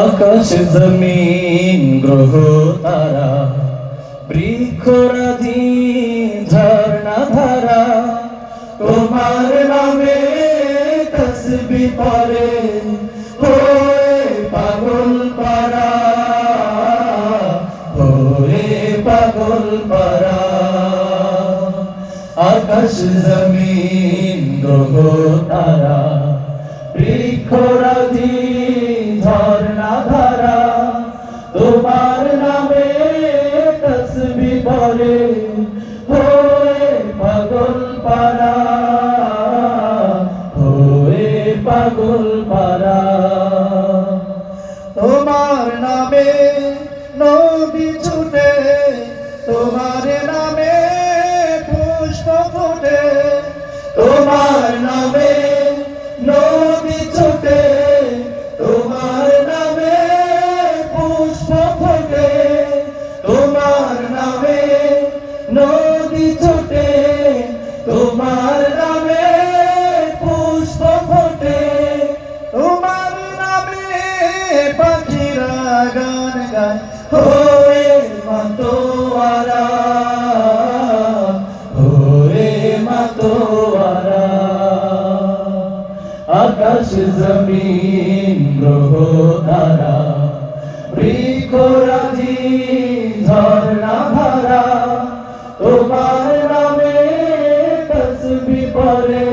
আকাশ জমিন, গ্রহ তারা, বৃক্ষরাজি ঝর্ণা ধারা তোমার নামে তসবি পরে হোয়ে পাগল পারা হোয়ে পাগল পারা আকাশ জমিন গ্রহ তারা বৃক্ষরাজি ঝর্ণা ধারা তোমার নামে তসবি পরে হোয়ে পাগল পারা হোয়ে পাগল পারা তোমার নামে নদী ছুটে, তোমার নামে পুষ্প ফোটে নামে নদী ছুটে, তোমার নামে পুষ্প ফোটে। তোমার নামে নদী ছুটে, তোমার নামে পুষ্প ফোটে। তোমার নামে পাখিরা গান গায়। হোয়ে আকাশ জমিন গ্রহ তারা বৃক্ষরাজি ঝর্ণা ধারা। তোমার নামে তসবি পরে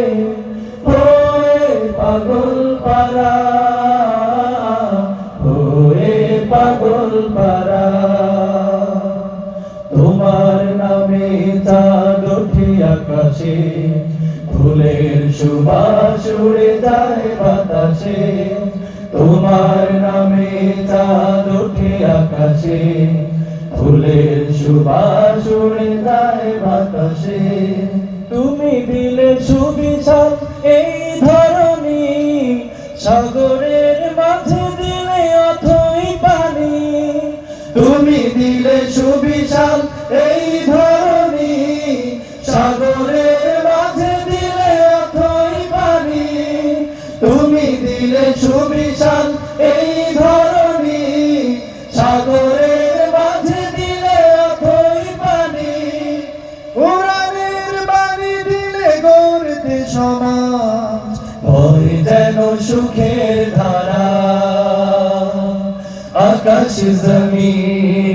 হোয়ে পাগল পারা হোয়ে পাগল পারা তোমার নামে চাঁদ ওঠে আকাশে, ফুলের সুবাস উড়ে বাতাসে, তোমার নামে চাঁদ ওঠে আকাশে। ফুলের সুবাস উড়ে যায় বাতাসে, তুমি দিলে সুবিশাল এই দিলে সুবিশাল এই ধরনী সাগরের মাঝে দিলে অথই পানি। কোরআনের বাণী দিলে গড়তে সমাজ। ভয় যেন সুখের ধারা। আকাশ জমিন